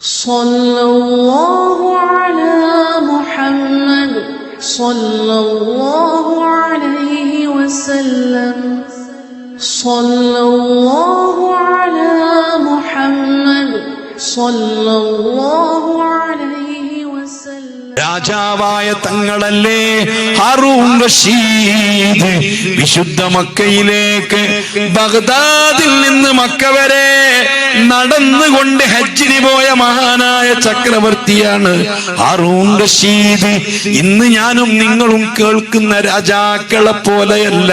صلى الله على محمد صلى الله عليه وسلم صلى الله على محمد صلى الله عليه وسلم രാജാവായ തങ്ങളല്ലേ ഹാറൂൺ റഷീദ് വിശുദ്ധ മക്കയിലേക്ക് ബഗ്ദാദിൽ നിന്ന് മക്ക വരെ നടന്നുകൊണ്ട് ഹജ്ജിന് പോയ മഹാനായ ചക്രവർത്തിയാണ് ഇന്ന് ഞാനും നിങ്ങളും കേൾക്കുന്ന രാജാക്കളെ പോലെയല്ല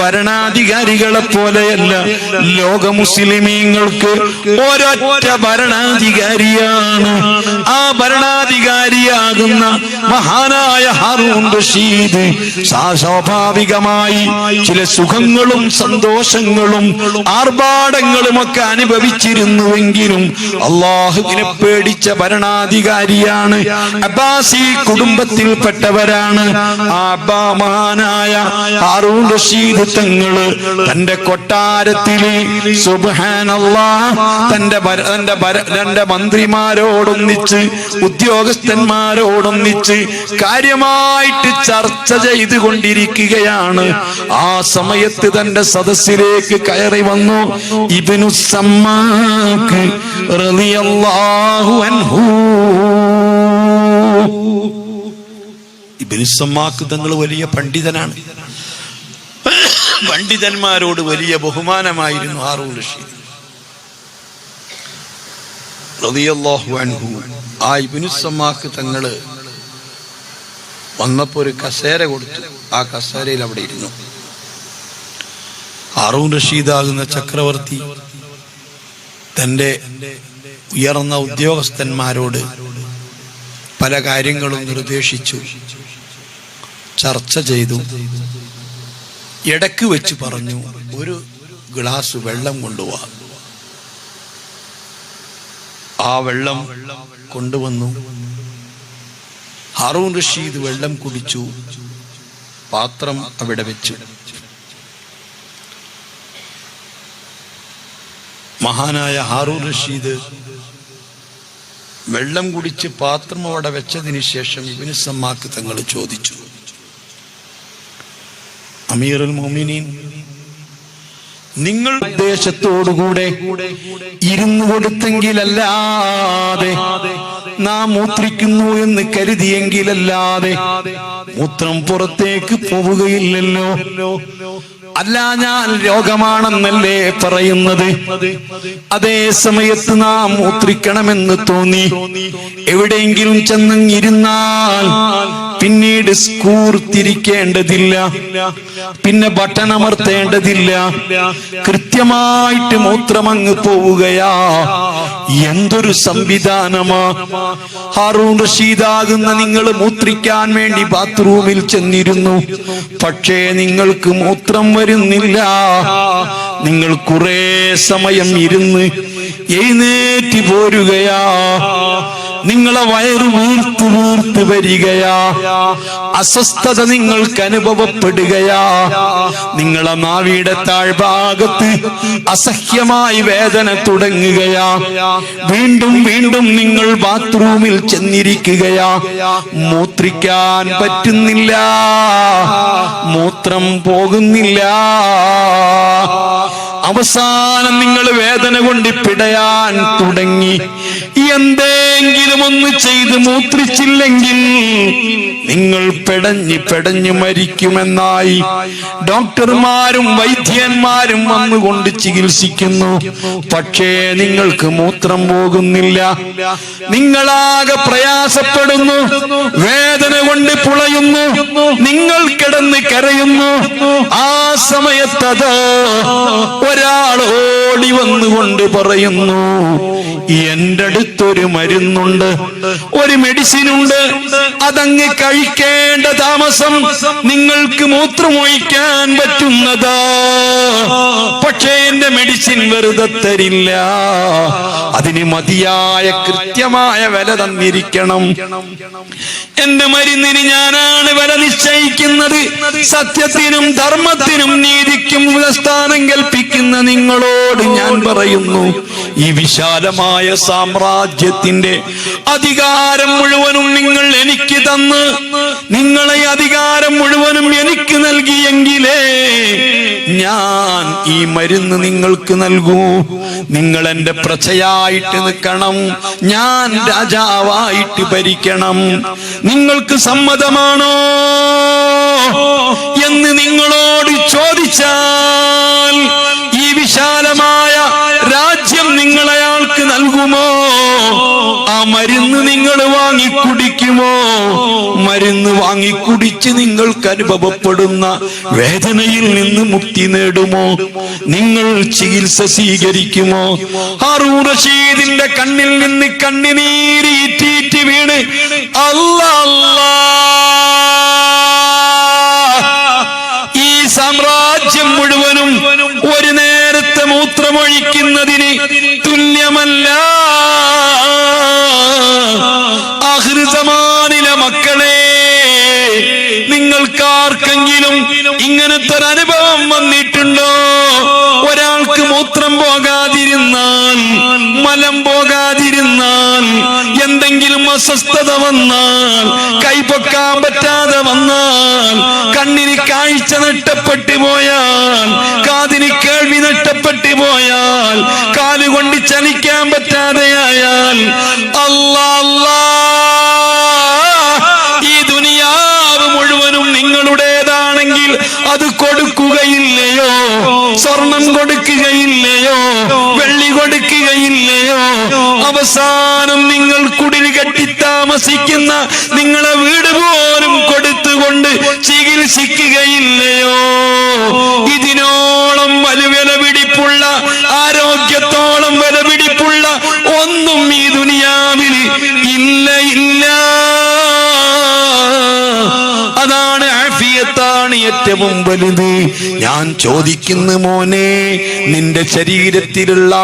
ഭരണാധികാരികളെ പോലെയല്ല. ലോക മുസ്ലിമീങ്ങൾക്ക് ഒരൊറ്റ ഭരണാധികാരിയാണ്. ആ ഭരണാധികാരിയാകുന്ന മഹാനായ ഹാറൂൺ റഷീദ് സ്വാഭാവികമായി ചില സുഖങ്ങളും സന്തോഷങ്ങളും ആർഭാടങ്ങളും ഒക്കെ അനുഭവിച്ചിരുന്നുവെങ്കിലും അള്ളാഹുവിനെ പേടിച്ച ഭരണാധികാരിയാണ്. അബ്ബാസി കുടുംബത്തിൽപ്പെട്ടവരാണ്. ആ അബ്ബാമാനായ ഹാറൂൺ റഷീദ് തങ്ങൾ തന്റെ കൊട്ടാരത്തിൽ തന്റെ തന്റെ മന്ത്രിമാരോടൊന്നിച്ച് ഉദ്യോഗസ്ഥന്മാരോടൊന്നിച്ച് കാര്യമായിട്ട് ചർച്ച ചെയ്തുകൊണ്ടിരിക്കുകയാണ്. ആ സമയത്ത് തന്റെ സദസ്സിലേക്ക് കയറി വന്നു. ഇബിനു സമ്മാക്ക് റളിയല്ലാഹു അൻഹു. ഇബിനു സമ്മാക്ക് തങ്ങൾ വലിയ പണ്ഡിതനാണ്. പണ്ഡിതന്മാരോട് വലിയ ബഹുമാനമായിരുന്നു ഹാറൂൺ റഷീദ്. റളിയല്ലാഹു അൻഹു. ആ ഇബ്നു സമ്മാക്ക് തങ്ങൾ വന്നപ്പോ ഒരു കസേര കൊടുത്തു. ആ കസേരയിൽ അവിടെ ഇരുന്നു. ഹാറൂൺ റഷീദാകുന്ന ചക്രവർത്തി തന്റെ ഉയർന്ന ഉദ്യോഗസ്ഥന്മാരോട് പല കാര്യങ്ങളും നിർദ്ദേശിച്ചു ചർച്ച ചെയ്തു. ഇടയ്ക്ക് വെച്ച് പറഞ്ഞു ഒരു ഗ്ലാസ് വെള്ളം കൊണ്ടുപോവാ ആ വെള്ളം കൊണ്ടുവന്നു. ഹാറൂൺ റഷീദ് വെള്ളം കുടിച്ചു പാത്രം അവിടെ വെച്ചു. മഹാനായ ഹാറൂർ റഷീദ് വെള്ളം കുടിച്ച് പാത്രം അവിടെ വെച്ചതിന് ശേഷം ഇബിന് സമ്മാക്ക് തങ്ങൾ ചോദിച്ചു. അമീറുൽ മോമിനീൻ നിങ്ങൾ ദേശത്തോടുകൂടെ ഇരുന്നു കൊടുത്തെങ്കിലല്ലാതെ നാം മൂത്രിക്കുന്നു എന്ന് കരുതിയെങ്കിലല്ലാതെ മൂത്രം പുറത്തേക്ക് പോവുകയില്ലല്ലോ. അല്ല ഞാൻ രോഗമാണെന്നല്ലേ പറയുന്നത്. അതേ സമയത്ത് നാം മൂത്രിക്കണമെന്ന് തോന്നി. എവിടെയെങ്കിലും ചെന്നിരുന്നാൽ പിന്നീട് സ്കൂർ തിരിക്കേണ്ടതില്ല പിന്നെ ബട്ടൺ അമർത്തേണ്ടതില്ല കൃത്യമായിട്ട് മൂത്രമങ്ങ് പോവുകയാ. എന്തൊരു സംവിധാനമാ? ഹാറൂൺ റഷീദാകുന്ന നിങ്ങൾ മൂത്രിക്കാൻ വേണ്ടി ബാത്റൂമിൽ ചെന്നിരുന്നു. പക്ഷേ നിങ്ങൾക്ക് മൂത്രം വരുന്നില്ല. നിങ്ങൾ കുറെ സമയം ഇരുന്ന് എഴുന്നേറ്റ് പോരുകയാ. നിങ്ങളെ വയറ് വീർത്ത് വീർത്ത് വരികയാ. അസ്വസ്ഥത നിങ്ങൾക്ക് അനുഭവപ്പെടുകയാ. നിങ്ങളെ നാവിയുടെ താഴ്ഭാഗത്ത് അസഹ്യമായി വേദന തുടങ്ങുകയാ. വീണ്ടും വീണ്ടും നിങ്ങൾ ബാത്റൂമിൽ ചെന്നിരിക്കുകയാ. മൂത്രിക്കാൻ പറ്റുന്നില്ല. മൂത്രം പോകുന്നില്ല. അവസാനം നിങ്ങൾ വേദന കൊണ്ട് പിടയാൻ തുടങ്ങി. എന്തെങ്കിലും ഒന്ന് ചെയ്ത് മൂത്രിച്ചില്ലെങ്കിൽ നിങ്ങൾ പെടഞ്ഞ് പെടഞ്ഞ് മരിക്കുമെന്നായി. ഡോക്ടർമാരും വൈദ്യന്മാരും വന്നുകൊണ്ട് ചികിത്സിക്കുന്നു. പക്ഷേ നിങ്ങൾക്ക് മൂത്രം പോകുന്നില്ല. നിങ്ങളാകെ പ്രയാസപ്പെടുന്നു. വേദന കൊണ്ട് പുളയുന്നു. നിങ്ങൾ കിടന്ന് കരയുന്നു. ആ സമയത്തത് ഒരാൾ ഓടി വന്നുകൊണ്ട് പറയുന്നു. എന്റെ അടുത്തൊരു മരുന്നുണ്ട്. ഒരു മെഡിസിൻ ഉണ്ട്. അതങ്ങ് കഴിക്കേണ്ട താമസം നിങ്ങൾക്ക് മൂത്രമൊഴിക്കാൻ പറ്റുന്നതാ. പക്ഷേ എന്റെ മെഡിസിൻ വെറുതെ തരില്ല. അതിന് മതിയായ കൃത്യമായ വില തന്നിരിക്കണം. എന്റെ മരുന്നിന് ഞാനാണ് വില നിശ്ചയിക്കുന്നത്. സത്യത്തിനും ധർമ്മത്തിനും നീതിക്കും സ്ഥാനം കൽപ്പിക്കുന്ന നിങ്ങളോട് ഞാൻ പറയുന്നു. ഈ വിശാലമായ വിശാലമായ സാമ്രാജ്യത്തിന്റെ അധികാരം മുഴുവനും നിങ്ങൾ എനിക്ക് തന്ന് നിങ്ങളെ അധികാരം മുഴുവനും എനിക്ക് നൽകിയെങ്കിലേ ഞാൻ ഈ മരുന്ന് നിങ്ങൾക്ക് നൽകൂ. നിങ്ങൾ എന്റെ പ്രജയായിട്ട് നിൽക്കണം. ഞാൻ രാജാവായിട്ട് ഭരിക്കണം. നിങ്ങൾക്ക് സമ്മതമാണോ എന്ന് നിങ്ങളോട് ചോദിച്ചാൽ ഈ വിശാലമായ രാജ്യം നിങ്ങൾ അയാൾക്ക് നൽകുമോ ആ നിങ്ങൾ വാങ്ങിക്കുടിക്കുമോ? മരുന്ന് വാങ്ങിക്കുടിച്ച് നിങ്ങൾക്ക് അനുഭവപ്പെടുന്ന വേദനയിൽ നിന്ന് മുക്തി നേടുമോ? നിങ്ങൾ ചികിത്സ സ്വീകരിക്കുമോ? ഹാറൂ റഷീദിന്റെ കണ്ണിൽ നിന്ന് കണ്ണിനീര് ഇറ്റീറ്റ് വീണ് അല്ലാ. ഈ സാമ്രാജ്യം മുഴുവനും ഒരു നേരത്തെ മൂത്രമൊഴിക്കുന്നതിന് തുല്യമല്ല. നിങ്ങൾക്കാർക്കെങ്കിലും ഇങ്ങനത്തെ ഒരു അനുഭവം വന്നിട്ടുണ്ടോ? ഒരാൾക്ക് മൂത്രം പോകാതിരുന്നാൽ മലം പോകാതിരുന്നാൽ എന്തെങ്കിലും അസ്വസ്ഥത വന്നാൽ കൈപൊക്കാൻ പറ്റാതെ വന്നാൽ കണ്ണിന് കാഴ്ച നഷ്ടപ്പെട്ടു പോയാൽ കാതിന് കേൾവി നഷ്ടപ്പെട്ടു പോയാൽ കാലുകൊണ്ട് ചലിക്കാൻ പറ്റാതെയായാൽ അവസാനം നിങ്ങൾ കുടിൽ കെട്ടി താമസിക്കുന്ന നിങ്ങളെ വീട് പോലും കൊടുത്തുകൊണ്ട് ചികിത്സിക്കുകയില്ലയോ? ഏറ്റവും വലുത് ഞാൻ ചോദിക്കുന്നു മോനെ നിന്റെ ശരീരത്തിലുള്ള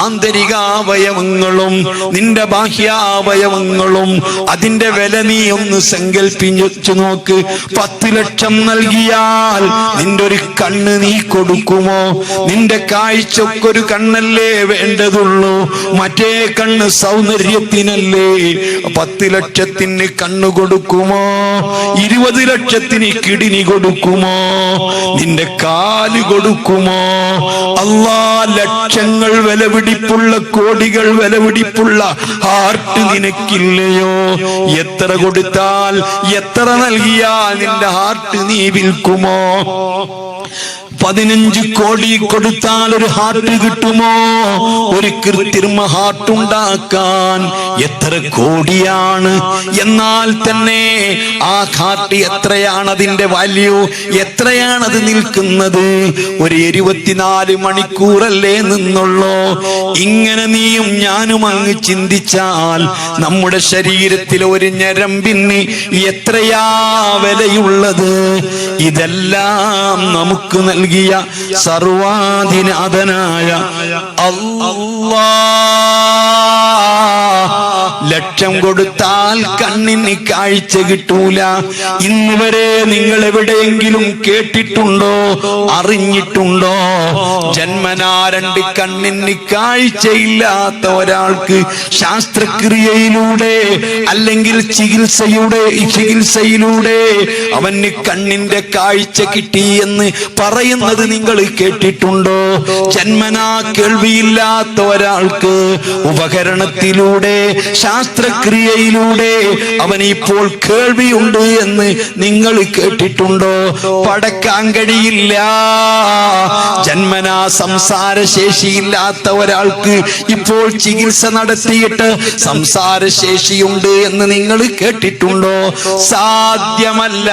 ആന്തരികാവയവങ്ങളും നിന്റെ ബാഹ്യാവയവങ്ങളും അതിന്റെ വില നീ ഒന്ന് സങ്കല്പിച്ചു നോക്ക്. പത്ത് ലക്ഷം നൽകിയാൽ നിന്റെ ഒരു കണ്ണ് നീ കൊടുക്കുമോ? നിന്റെ കാഴ്ചക്കൊരു കണ്ണല്ലേ വേണ്ടതുള്ളൂ. മറ്റേ കണ്ണ് സൗന്ദര്യത്തിനല്ലേ പത്ത് ലക്ഷത്തിന് കണ്ണു കൊടുക്കുമോ? ഇരുപത് ലക്ഷത്തിന് കിടിനി കൊടുക്കുമോ? നിന്റെ കാൽ കൊടുക്കുമോ? അല്ലാ ലക്ഷങ്ങൾ വിലപിടിപ്പുള്ള കോടികൾ വിലപിടിപ്പുള്ള ഹാർട്ട് നിനക്കില്ലയോ? എത്ര കൊടുത്താൽ എത്ര നൽകിയാൽ നിന്റെ ഹാർട്ട് നീ വിൽക്കുമോ? പതിനഞ്ച് കോടി കൊടുത്താൽ ഒരു ഹാർട്ട് കിട്ടുമോ? ഒരു കൃത്രിമ ഹാർട്ട് ഉണ്ടാക്കാൻ എത്ര കോടിയാണ്? എന്നാൽ തന്നെ ആ ഹാർട്ട് എത്രയാണ് അതിന്റെ വാല്യൂ എത്രയാണ് അത് നിൽക്കുന്നത്? ഒരു ഇരുപത്തിനാല് മണിക്കൂറല്ലേ നിന്നുള്ളോ. ഇങ്ങനെ നീയും ഞാനും അങ്ങ് ചിന്തിച്ചാൽ നമ്മുടെ ശരീരത്തിൽ ഒരു ഞരമ്പിന് എത്രയാ വിലയുള്ളത്? ഇതെല്ലാം നമുക്ക് നൽകിയ സർവാധിനാഥനായ അല്ലാ ലക്ഷം കൊടുത്താൽ കണ്ണിന് കാഴ്ച കിട്ടൂല. ഇന്ന് വരെ നിങ്ങൾ എവിടെയെങ്കിലും കേട്ടിട്ടുണ്ടോ? അറിഞ്ഞിട്ടുണ്ടോ? ജന്മനാ രണ്ട് കണ്ണിന് കാഴ്ചയില്ലാത്ത ഒരാൾക്ക് ശാസ്ത്രക്രിയയിലൂടെ അല്ലെങ്കിൽ ചികിത്സയുടെ ചികിത്സയിലൂടെ അവന് കണ്ണിന്റെ കാഴ്ച കിട്ടി എന്ന് പറയുന്നത് നിങ്ങൾ കേട്ടിട്ടുണ്ടോ? ജന്മനാ കേൾവിയില്ലാത്ത ഒരാൾക്ക് ഉപകരണത്തിലൂടെ ശാസ്ത്രക്രിയയിലൂടെ അവൻ ഇപ്പോൾ കേൾവിയുണ്ട് എന്ന് നിങ്ങൾ കേട്ടിട്ടുണ്ടോ? പടക്കാൻ കഴിയില്ല ജന്മനാ സംസാര ശേഷിയില്ലാത്ത ഒരാൾക്ക് ഇപ്പോൾ ചികിത്സ നടത്തിയിട്ട് സംസാര ശേഷിയുണ്ട് എന്ന് നിങ്ങൾ കേട്ടിട്ടുണ്ടോ? സാധ്യമല്ല.